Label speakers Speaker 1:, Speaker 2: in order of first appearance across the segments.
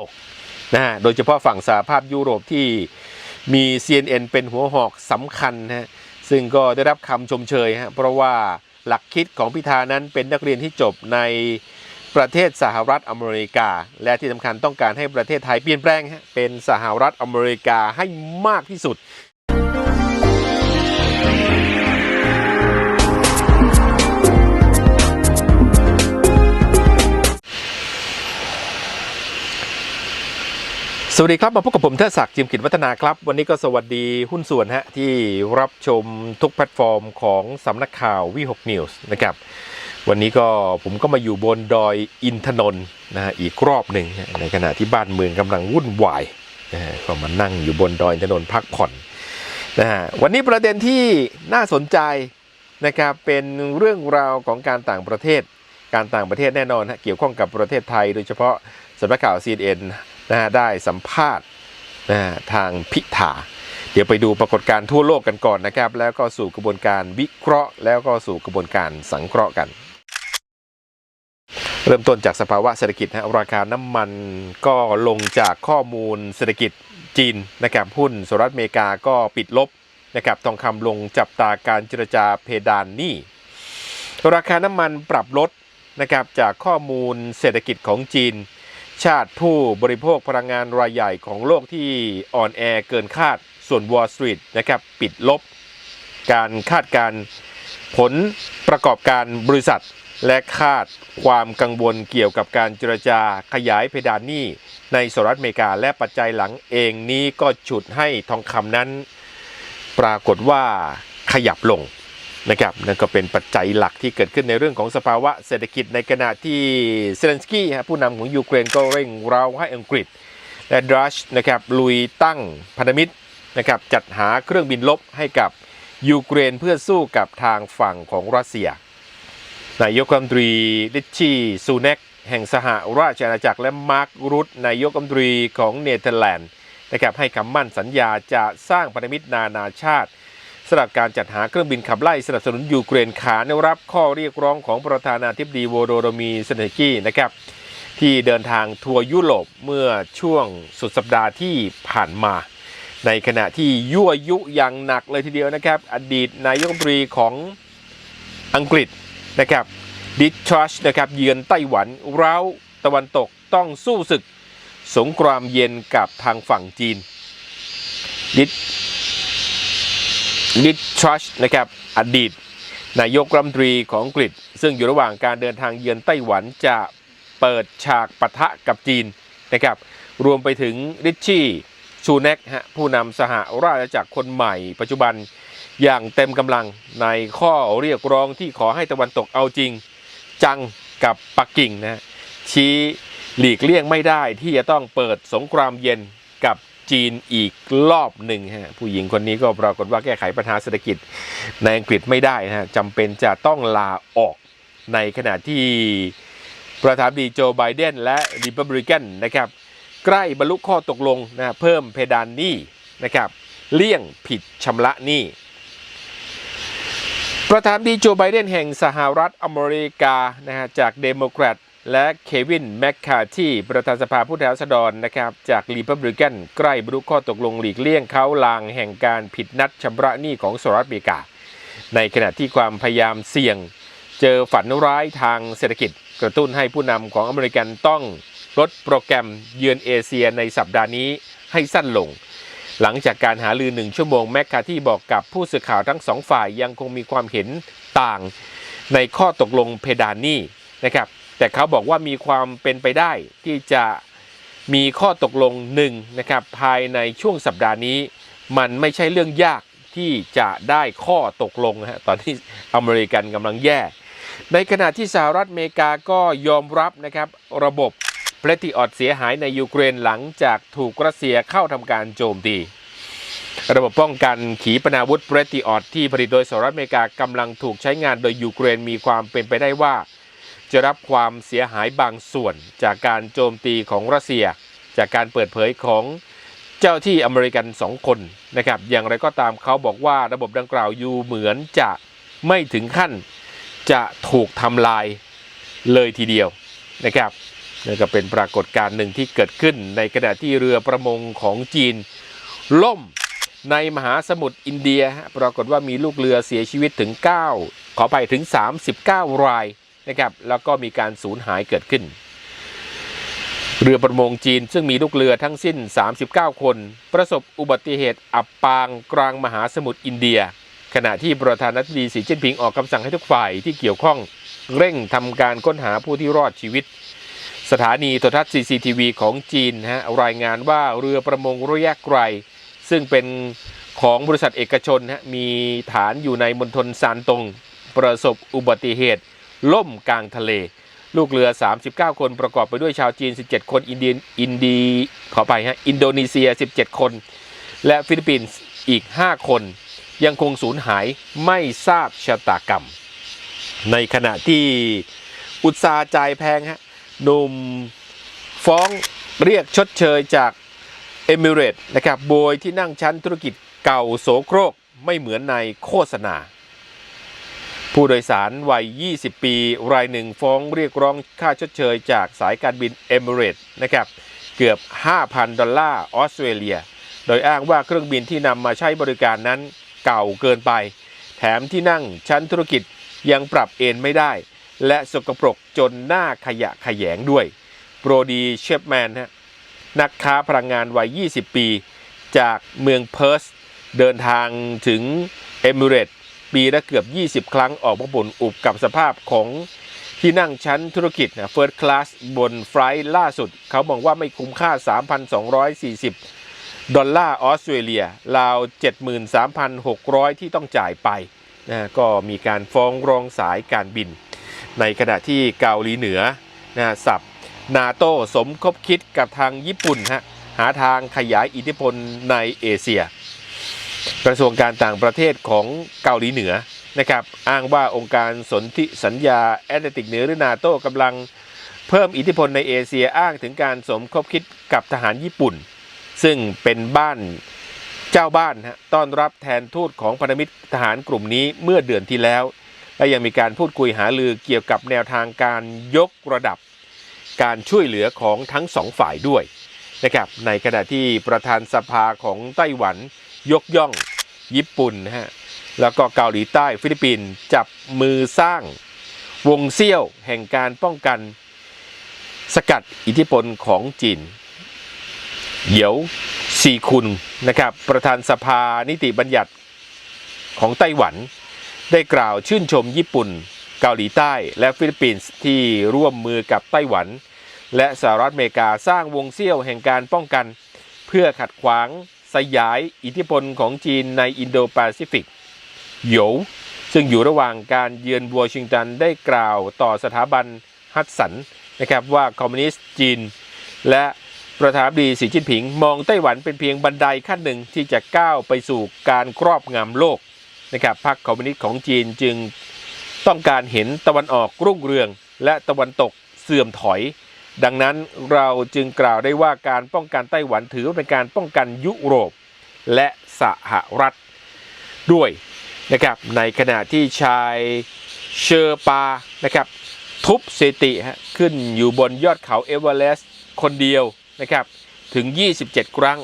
Speaker 1: ตกนะฮะโดยเฉพาะฝั่งสหภาพยุโรปที่มี CNN เป็นหัวหอกสำคัญนะฮะซึ่งก็ได้รับคำชมเชยฮะเพราะว่าหลักคิดของพิธานั้นเป็นนักเรียนที่จบในประเทศสหรัฐอเมริกา และที่สำคัญต้องการให้ประเทศไทยเปลี่ยนแปลงเป็นสหรัฐอเมริกาให้มากที่สุด สวัสดีครับ มาพบกับผมเทดศักดิ์จิมกิจวัฒนาครับ วันนี้ก็สวัสดีหุ้นส่วนฮะที่รับชมทุกแพลตฟอร์มของสำนักข่าววิหกนิวส์นะครับ วันนี้ก็ผมก็มาอยู่บนดอยอินทนนท์นะฮะอีกรอบหนึ่งในขณะที่บ้านเมืองกำลังวุ่นวายนะฮะก็มานั่งอยู่บนดอยอินทนนท์พักผ่อนนะฮะวันนี้ประเด็นที่น่าสนใจนะครับเป็นเรื่องราวของการต่างประเทศ การต่างประเทศแน่นอนฮะเกี่ยวข้องกับประเทศไทย โดยเฉพาะสำนักข่าว CNN นะได้สัมภาษณ์นะทางพิธาเดี๋ยวไปดูปรากฏการณ์ทั่วโลกกันก่อนนะครับ แล้วก็สู่กระบวนการวิเคราะห์ แล้วก็สู่กระบวนการสังเคราะห์กันเริ่มต้นจากสภาวะเศรษฐกิจฮะราคาน้ำมันก็ลงจากข้อมูลเศรษฐกิจจีนนะครับหุ้นสหรัฐอเมริกาก็ปิดลบนะครับทองคำลงจับตาการเจรจาเพดานหนี้ราคาน้ำมันปรับลดนะครับจากข้อมูลเศรษฐกิจของจีน ชาติผู้บริโภคพลังงานรายใหญ่ของโลกที่อ่อนแอเกินคาดส่วน Wall Street นะครับปิดลบ การคาดการผลประกอบการบริษัท และคาดความกังวลเกี่ยวกับการเจรจาขยายเพดานหนี้ ในสหรัฐอเมริกาและปัจจัยหลังเองนี้ก็ฉุดให้ทองคำนั้น ปรากฏว่าขยับลง นะครับนั่นก็เป็นปัจจัยหลักที่เกิดขึ้นในเรื่องของสภาวะเศรษฐกิจในขณะที่เซเลนสกี้ผู้นำของยูเครนก็เร่งเร้าให้อังกฤษ และดรัชนะครับลุยตั้งพันธมิตรนะครับจัดหาเครื่องบินลบให้กับยูเครนเพื่อสู้กับทางฝั่งของรัสเซีย นายกรัฐมนตรีลิชชี่ซูเนกแห่งสหราชอาณาจักรและมาร์ครุตนายกรัฐมนตรีของเนเธอร์แลนด์นะครับให้คำมั่นสัญญาจะสร้างพันธมิตรนานาชาติ สำหรับการจัดหาเครื่องบินขับไล่สนับสนุนยูเครนขานรับข้อเรียกร้องของประธานาธิบดีโวโดโดมีเซเนกี้นะครับที่เดินทางทัวร์ยุโรปเมื่อช่วงสุดสัปดาห์ที่ผ่านมา ในขณะที่ยั่วยุอย่างหนักเลยทีเดียวนะครับ อดีตนายกรัฐมนตรีของอังกฤษนะครับดิทรัชนะครับเยือนไต้หวันเร้าตะวันตกต้องสู้ศึก สงครามเย็นกับทางฝั่งจีนดิ ทดิทรัชนะครับอดีตนายกรัฐมนตรีของอังกฤษ ซึ่งอยู่ระหว่างการเดินทางเยือนไต้หวันจะเปิดฉากปะทะกับจีนนะครับรวมไปถึงริชชี่ชูเน็กฮะผู้นำสหราชอาณาจักรคนใหม่ ปัจจุบันอย่างเต็มกำลังในข้อเรียกร้องที่ขอให้ตะวันตกเอาจริง จังกับปักกิ่งนะชี้หลีกเลี่ยงไม่ได้ที่จะต้องเปิดสงครามเย็นกับ จีนอีกรอบหนึ่งฮะผู้หญิงคนนี้ก็ปรากฏว่าแก้ไขปัญหาเศรษฐกิจในอังกฤษไม่ได้นะฮะจำเป็นจะต้องลาออกในขณะที่ประธานดีโจไบเดนและริพับลิกันนะครับใกล้บรรลุข้อตกลงนะเพิ่มเพดานหนี้นะครับเลี่ยงผิดชำระหนี้ประธานดีโจไบเดนแห่งสหรัฐอเมริกานะฮะจากเดโมแครต และเควินแมคคาที่ประธานสภาผู้แทนราษฎรนะครับจากรีพับลิกันใกล้บรรลุข้อตกลงหลีกเลี่ยงเขาลางแห่งการผิดนัดชำระหนี้ของสหรัฐอเมริกา ในขณะที่ความพยายามเสี่ยง เจอฝันร้ายทางเศรษฐกิจ กระตุ้นให้ผู้นำของอเมริกันต้องลดโปรแกรมเยือนเอเชียในสัปดาห์นี้ให้สั้นลง หลังจากการหาลือหนึ่งชั่วโมงแมคคาที่บอกกับผู้สื่อข่าวทั้งสองฝ่ายยังคงมีความเห็นต่าง ในข้อตกลงเพดานหนี้นะครับ แต่เขาบอกว่ามีความเป็นไปได้ที่จะมีข้อตกลงหนึ่งนะครับภายในช่วงสัปดาห์นี้ มันไม่ใช่เรื่องยากที่จะได้ข้อตกลงฮะตอนที่อเมริกันกำลังแย่ ในขณะที่สหรัฐอเมริกาก็ยอมรับนะครับระบบเพลติออดเสียหายในยูเครนหลังจากถูกรัสเซียเข้าทำการโจมตีระบบป้องกันขีปนาวุธเพรติออดที่ผลิตโดยสหรัฐอเมริกากำลังถูกใช้งานโดยยูเครนมีความเป็นไปได้ว่า จะรับความเสียหายบางส่วนจากการโจมตีของรัสเซีย จากการเปิดเผยของเจ้าที่อเมริกันสองคนนะครับ อย่างไรก็ตามเขาบอกว่าระบบดังกล่าวอยู่เหมือนจะไม่ถึงขั้นจะถูกทำลายเลยทีเดียวนะครับนี่ก็เป็นปรากฏการณ์หนึ่งที่เกิดขึ้นในขณะที่เรือประมงของจีน ล่มในมหาสมุทรอินเดีย ปรากฏว่ามีลูกเรือเสียชีวิตถึง 9 ขอไปถึง 39 ราย นะครับแล้วก็มีการสูญหายเกิดขึ้น เรือประมงจีนซึ่งมีลูกเรือทั้งสิ้น 39 คน ประสบอุบัติเหตุอับปางกลางมหาสมุทรอินเดีย ขณะที่ประธานาธิบดีสีจิ้นผิงออกคำสั่งให้ทุกฝ่ายที่เกี่ยวข้องเร่งทำการค้นหาผู้ที่รอดชีวิต สถานีโทรทัศน์ CCTV ของจีนฮะรายงานว่าเรือประมงระยะไกล ซึ่งเป็นของบริษัทเอกชนฮะมีฐานอยู่ในมณฑลซานตง ประสบอุบัติเหตุ ล่มกลางทะเล ลูกเรือ 39 คนประกอบไปด้วยชาวจีน 17 คน อินเดียอินดีขอไปฮะอินโดนีเซีย 17 คน และฟิลิปปินส์อีก 5 คน ยังคงสูญหายไม่ทราบชะตากรรม ในขณะที่อุตสาห์จ่ายแพงฮะหนุ่มฟ้องเรียกชดเชยจากเอมิเรตนะครับโบยที่นั่งชั้นธุรกิจเก่าโสโครกไม่เหมือนในโฆษณา ผู้โดยสารวัย 20 ปี รายหนึ่งฟ้องเรียกร้องค่าชดเชยจากสายการบินเอมิเรตนะครับเกือบ 5,000 ดอลลาร์ออสเตรเลีย โดยอ้างว่าเครื่องบินที่นำมาใช้บริการนั้นเก่าเกินไป แถมที่นั่งชั้นธุรกิจยังปรับเอนไม่ได้ และสกปรกจนหน้าขยะขยงด้วย โปรดีเชฟแมนฮะนักค้าพลังงานวัย 20 ปี จากเมืองเพิร์สเดินทางถึงเอมิเรต ปีละเกือบ 20 ครั้งออกมาบ่นอุบกับสภาพของที่นั่งชั้นธุรกิจนะเฟิร์สคลาสบนไฟล์ล่าสุด เขาบอกว่าไม่คุ้มค่า 3,240 ดอลลาร์ออสเตรเลียราว 73,600 ที่ต้องจ่ายไปนะก็มีการฟ้องร้องสายการบิน ในขณะที่เกาหลีเหนือนะสับนาโต้สมคบคิดกับทางญี่ปุ่นฮะหาทางขยายอิทธิพลในเอเชีย กระทรวงการต่างประเทศของเกาหลีเหนือนะครับอ้างว่าองค์การสนธิสัญญาแอตแลนติกเหนือหรือนาโตกำลังเพิ่มอิทธิพลในเอเชียอ้างถึงการสมคบคิดกับทหารญี่ปุ่น ซึ่งเป็นบ้านเจ้าบ้านฮะต้อนรับแทนทูตของพันธมิตรทหารกลุ่มนี้เมื่อเดือนที่แล้ว และยังมีการพูดคุยหาลือเกี่ยวกับแนวทางการยกระดับ การช่วยเหลือของทั้งสองฝ่ายด้วยนะครับในขณะที่ประธานสภาของไต้หวันยกย่อง ญี่ปุ่นนะฮะแล้วก็เกาหลีใต้ฟิลิปปินส์จับมือสร้างวงเซี่ยวแห่งการป้องกันสกัดอิทธิพลของจีนเหยียวซีคุนนะครับประธานสภานิติบัญญัติของไต้หวัน ได้กล่าวชื่นชมญี่ปุ่น เกาหลีใต้และฟิลิปปินส์ที่ร่วมมือกับไต้หวัน และสหรัฐอเมริกาสร้างวงเซี่ยวแห่งการป้องกัน เพื่อขัดขวาง สยายอิทธิพลของจีนในอินโดแปซิฟิกโยซึ่งอยู่ระหว่างการเยือนวอชิงตันได้กล่าวต่อสถาบันฮัตสันนะครับว่าคอมมิวนิสต์จีน และประธานาธิบดีสีจิ้นผิง มองไต้หวันเป็นเพียงบันไดขั้นหนึ่งที่จะก้าวไปสู่การครอบงำโลกนะครับพรรคคอมมิวนิสต์ของจีนจึงต้องการเห็นตะวันออกรุ่งเรือง และตะวันตกเสื่อมถอย ดังนั้นเราจึงกล่าวได้ว่าการป้องกันไต้หวันถือว่าเป็นการป้องกันยุโรปและสหรัฐด้วยนะครับในขณะที่ชายเชอร์ปานะครับทุบสถิติฮะขึ้นอยู่บนยอดเขาเอเวอเรสต์คนเดียวนะครับถึง 27 ครั้ง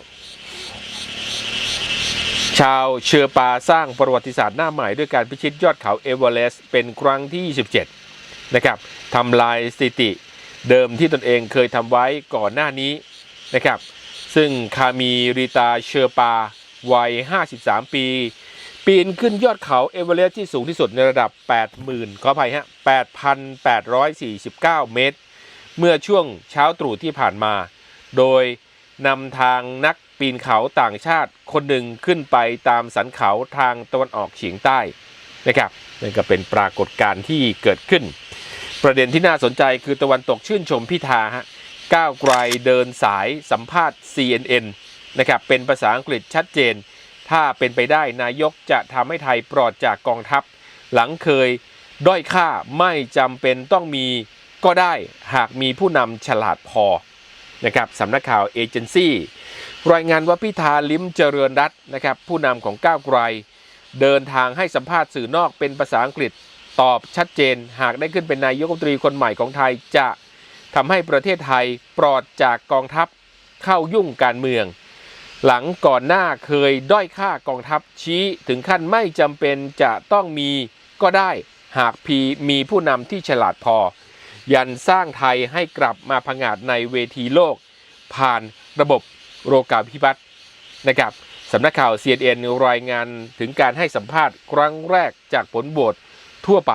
Speaker 1: ชาวเชอร์ปาสร้างประวัติศาสตร์หน้าใหม่ด้วยการพิชิตยอดเขาเอเวอเรสต์เป็นครั้งที่ 27 นะครับทำลายสถิติ เดิมที่ตนเองเคยทำไว้ก่อนหน้านี้นะครับ ซึ่งคามีริตาเชอร์ปา วัย 53 ปี ปีนขึ้นยอดเขาเอเวอเรสต์ที่สูงที่สุดในระดับ 80,000 ขออภัยฮะ 8,849 เมตร เมื่อช่วงเช้าตรู่ที่ผ่านมา โดยนำทางนักปีนเขาต่างชาติคนหนึ่งขึ้นไปตามสันเขาทางตะวันออกเฉียงใต้นะครับนั่นก็เป็นปรากฏการณ์ที่เกิดขึ้น ประเด็นที่น่าสนใจคือตะวันตกชื่นชมพิธาฮะก้าวไกลเดินสายสัมภาษณ์ CNN นะครับเป็นภาษาอังกฤษชัดเจน ถ้าเป็นไปได้นายกจะทำให้ไทยปลอดจากกองทัพ หลังเคยด้อยค่าไม่จำเป็นต้องมีก็ได้หากมีผู้นำฉลาดพอนะครับสำนักข่าวเอเจนซี่รายงานว่าพิธาลิ้มเจริญรัตน์นะครับผู้นำของก้าวไกล เดินทางให้สัมภาษณ์สื่อนอกเป็นภาษาอังกฤษ ตอบชัดเจน หากได้ขึ้นเป็นนายกรัฐมนตรีคนใหม่ของไทยจะทำให้ประเทศไทยปลอดจากกองทัพเข้ายุ่งการเมือง หลังก่อนหน้าเคยด้อยค่ากองทัพชี้ถึงขั้นไม่จำเป็นจะต้องมีก็ได้หากพีมีผู้นำที่ฉลาดพอ ยันสร้างไทยให้กลับมาผงาดในเวทีโลก ผ่านระบบโรกาภิวัตน์นะครับสำนักข่าว CNN รายงานถึงการให้สัมภาษณ์ครั้งแรกจากผลโหวต ทั่วไป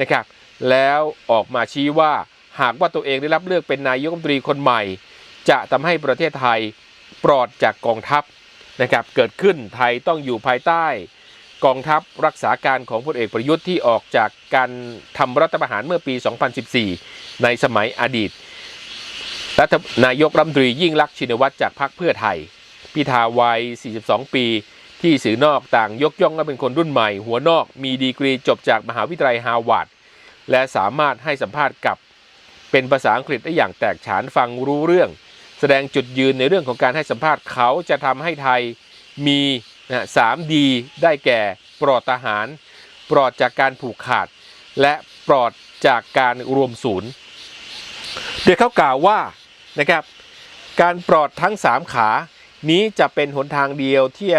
Speaker 1: นะครับ แล้วออกมาชี้ว่าหากว่าตัวเองได้รับเลือกเป็นนายกรัฐมนตรีคนใหม่ จะทำให้ประเทศไทยปลอดจากกองทัพนะครับเกิดขึ้นไทยต้องอยู่ภายใต้ กองทัพรักษาการของพลเอกประยุทธ์ที่ออกจากการทำรัฐประหารเมื่อปี 2014 ในสมัยอดีตรัฐนายกรัฐมนตรียิ่งลักษณ์ชินวัตรจากพรรคเพื่อไทย พิธาวัย 42 ปี ที่สื่อนอกต่างยกย่องว่าเป็นคนรุ่นใหม่ หัวนอกมีดีกรีจบจากมหาวิทยาลัยฮาร์วาร์ดและสามารถให้สัมภาษณ์กับ เป็นภาษาอังกฤษได้อย่างแตกฉานฟังรู้เรื่อง แสดงจุดยืนในเรื่องของการให้สัมภาษณ์เขาจะทำให้ไทยมีนะสามดีได้แก่ปลอดทหาร ปลอดจากการผูกขาด และปลอดจากการรวมศูนย์โดยเขากล่าวว่านะครับการปลอดทั้ง 3 ขานี้จะเป็นหนทางเดียวที่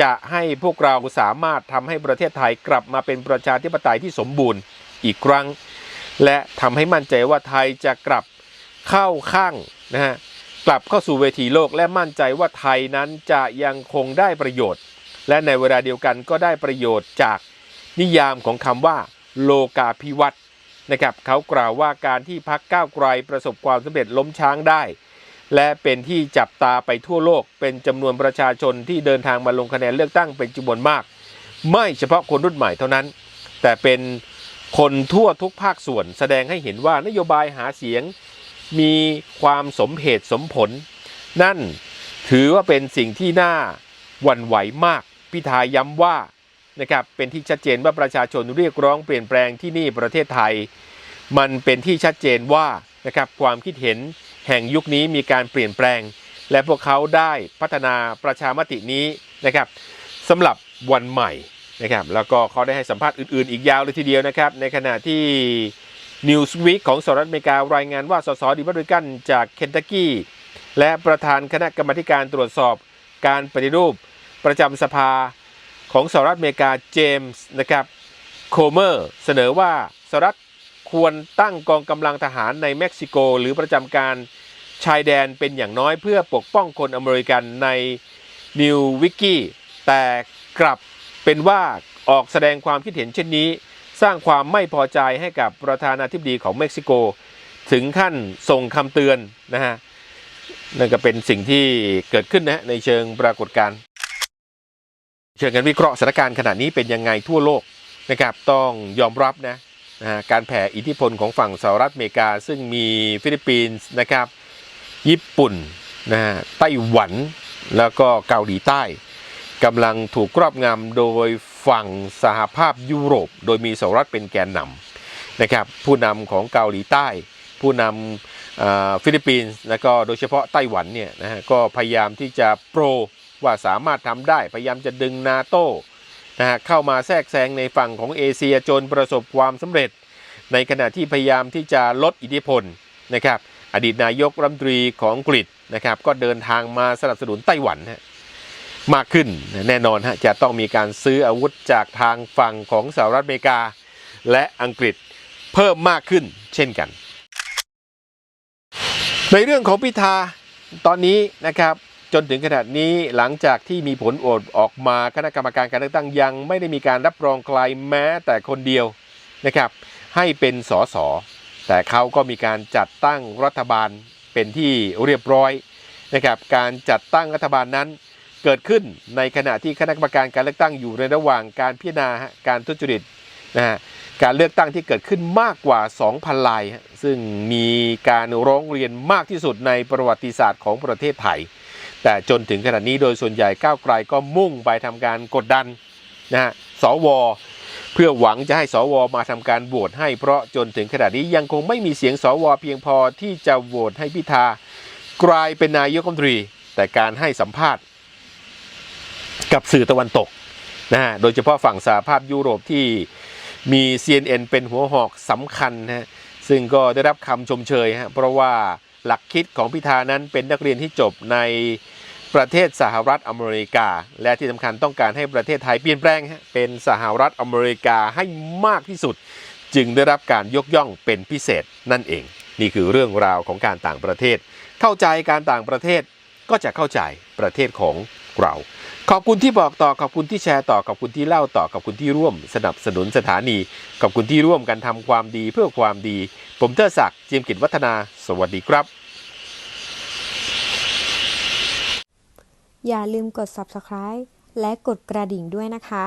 Speaker 1: จะให้พวกเราสามารถทำให้ประเทศไทยกลับมาเป็นประชาธิปไตยที่สมบูรณ์อีกครั้ง และทำให้มั่นใจว่าไทยจะกลับเข้าข้างนะฮะกลับเข้าสู่เวทีโลกและมั่นใจว่าไทยนั้นจะยังคงได้ประโยชน์ และในเวลาเดียวกันก็ได้ประโยชน์จากนิยามของคำว่า โลกาภิวัตน์นะครับเขากล่าวว่าการที่พักก้าวไกลประสบความสำเร็จล้มช้างได้ และเป็นที่จับตาไปทั่วโลก เป็นจำนวนประชาชนที่เดินทางมาลงคะแนนเลือกตั้งเป็นจำนวนมาก ไม่เฉพาะคนรุ่นใหม่เท่านั้น แต่เป็นคนทั่วทุกภาคส่วน แสดงให้เห็นว่านโยบายหาเสียงมีความสมเหตุสมผล นั่นถือว่าเป็นสิ่งที่น่าหวั่นไหวมาก พิธาย้ำว่านะครับเป็นที่ชัดเจนว่าประชาชนเรียกร้องเปลี่ยนแปลงที่นี่ประเทศไทย มันเป็นที่ชัดเจนว่านะครับความคิดเห็น แห่งยุคนี้มีการเปลี่ยนแปลง และพวกเขาได้พัฒนาประชามตินี้นะครับสำหรับวันใหม่นะครับแล้วก็เขาได้ให้สัมภาษณ์อื่น ๆ อีกยาวเลยทีเดียวนะครับ ในขณะที่ Newsweek ของสหรัฐอเมริการายงานว่าสสดิบัตริกันจากเคนตักกี้และประธานคณะกรรมการตรวจสอบการปฏิรูปประจำสภาของสหรัฐอเมริกาเจมส์นะครับโคเมอร์เสนอว่าสหรัฐ ควรตั้งกองกำลังทหารในเม็กซิโก หรือประจำการชายแดนเป็นอย่างน้อยเพื่อปกป้องคนอเมริกันในนิววิกกี้แต่กลับเป็นว่าออกแสดงความคิดเห็นเช่นนี้ สร้างความไม่พอใจให้กับประธานาธิบดีของเม็กซิโก ถึงขั้นส่งคำเตือนนะฮะนั่นก็เป็นสิ่งที่เกิดขึ้นนะฮะในเชิงปรากฏการณ์เชิงกันวิเคราะห์สถานการณ์ขณะนี้เป็นยังไงทั่วโลกนะครับต้องยอมรับนะ นะฮะการแผ่อิทธิพลของฝั่งสหรัฐอเมริกา ซึ่งมีฟิลิปปินส์นะครับ ญี่ปุ่นนะฮะไต้หวันแล้วก็เกาหลีใต้กำลังถูกครอบงำโดยฝั่งสหภาพยุโรป โดยมีสหรัฐเป็นแกนนำนะครับผู้นำของเกาหลีใต้ ผู้นำฟิลิปปินส์แล้วก็โดยเฉพาะไต้หวันเนี่ยนะฮะก็พยายามที่จะโปรว่าสามารถทำได้พยายามจะดึงนาโต้ นะฮะเข้ามาแทรกแซงในฝั่งของเอเชียจนประสบความสำเร็จ ในขณะที่พยายามที่จะลดอิทธิพลนะครับอดีตนายกรัฐมนตรีของอังกฤษนะครับก็เดินทางมาสนับสนุนไต้หวันฮะมากขึ้นแน่นอนฮะจะต้องมีการซื้ออาวุธจากทางฝั่งของสหรัฐอเมริกา และอังกฤษเพิ่มมากขึ้นเช่นกัน ในเรื่องของพิธาตอนนี้นะครับ จนถึงขนาดนี้หลังจากที่มีผลโหวตออกมาคณะกรรมการการเลือกตั้งยังไม่ได้มีการรับรองใครแม้แต่คนเดียวนะครับ ให้เป็นสสแต่เขาก็มีการจัดตั้งรัฐบาลเป็นที่เรียบร้อยนะครับ การจัดตั้งรัฐบาลนั้นเกิดขึ้นในขณะที่คณะกรรมการการเลือกตั้งอยู่ในระหว่างการพิจารณาการทุจริตนะฮะการเลือกตั้งที่เกิดขึ้นมากกว่า 2,000ลาย ซึ่งมีการร้องเรียนมากที่สุดในประวัติศาสตร์ของประเทศไทย แต่จนถึงขณะนี้โดยส่วนใหญ่ก้าวไกลก็มุ่งไปทำการกดดันนะฮะสว เพื่อหวังจะให้สวมาทำการโหวตให้เพราะจนถึงขณะนี้ยังคงไม่มีเสียงสวเพียงพอที่จะโหวตให้พิธากลายเป็นนายกรัฐมนตรี แต่การให้สัมภาษณ์กับสื่อตะวันตกนะฮะโดยเฉพาะฝั่งสหภาพยุโรปที่มี CNN เป็นหัวหอกสำคัญนะฮะซึ่งก็ได้รับคำชมเชยฮะเพราะว่า หลักคิดของพิธานั้นเป็นนักเรียนที่จบในประเทศสหรัฐอเมริกา และที่สำคัญต้องการให้ประเทศไทยเปลี่ยนแปลงเป็นสหรัฐอเมริกาให้มากที่สุด จึงได้รับการยกย่องเป็นพิเศษนั่นเอง นี่คือเรื่องราวของการต่างประเทศ เข้าใจการต่างประเทศก็จะเข้าใจประเทศของเรา ขอบคุณที่บอกต่อขอบคุณที่แชร์ต่อขอบคุณที่เล่าต่อขอบคุณที่ร่วมสนับสนุนสถานีขอบคุณที่ร่วมกันทำความดีเพื่อความดี ผมเทอศักดิ์เจียมกิจวัฒนา สวัสดีครับ
Speaker 2: อย่าลืมกด subscribe และกดกระดิ่งด้วยนะคะ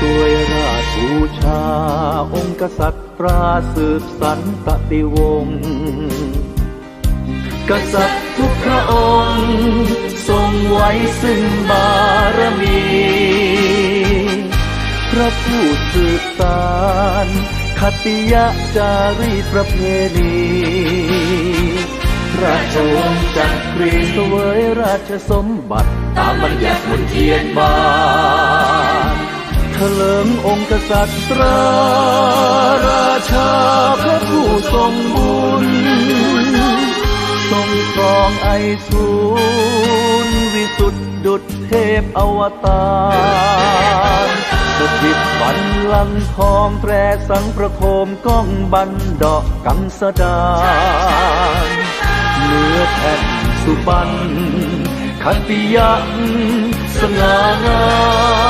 Speaker 3: ช่วยราชบูชา องค์กษัตริย์ปราสืบสันตติวงศ์กษัตริย์ทุกพระองค์ ทรงไว้ซึ่งบารมี พระผู้สืบสารคติยะจารีประเพณีราชวงศ์จักรีสวยราชสมบัติ ตามบัญญัติมนเทียนบาน ถลิงองค์กษัตริย์ราราชาพระผู้ทรงบุญ ทรงครองไอสูรวิสุทธิดุจเทพอวตารสถิตบันลังทองแตรสังประโคมก้องบันดอกกังสดานเนื้อแผ่นสุบัน ขันติยังสง่างาม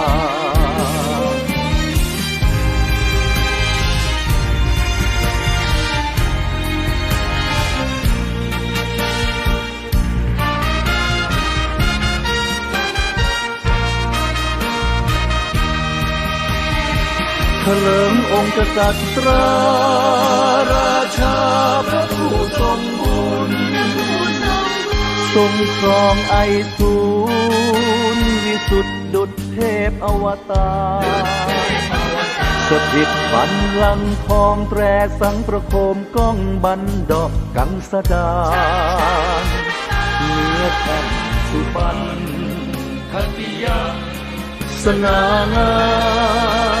Speaker 3: เถลิงองค์กษัตริย์ราราชาพระผู้ทรงบุญทรงครองไอสูรวิสุทธิดุจเทพอวตารสถิตบันลังทองแตรสังประโคมก้องบันดอกกังสดาเนื้อแผ่นสุปันคติยาสง่างาม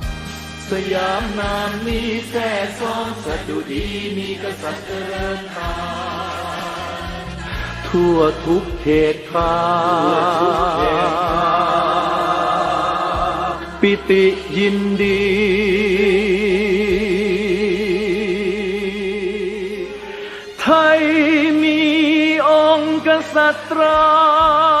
Speaker 3: สยามนามนี้แท่ซองสดุดีมีกษัตริย์เจริญตาทั่วทุกเขตคาปิติยินดี ไทยมีองค์กษัตริย์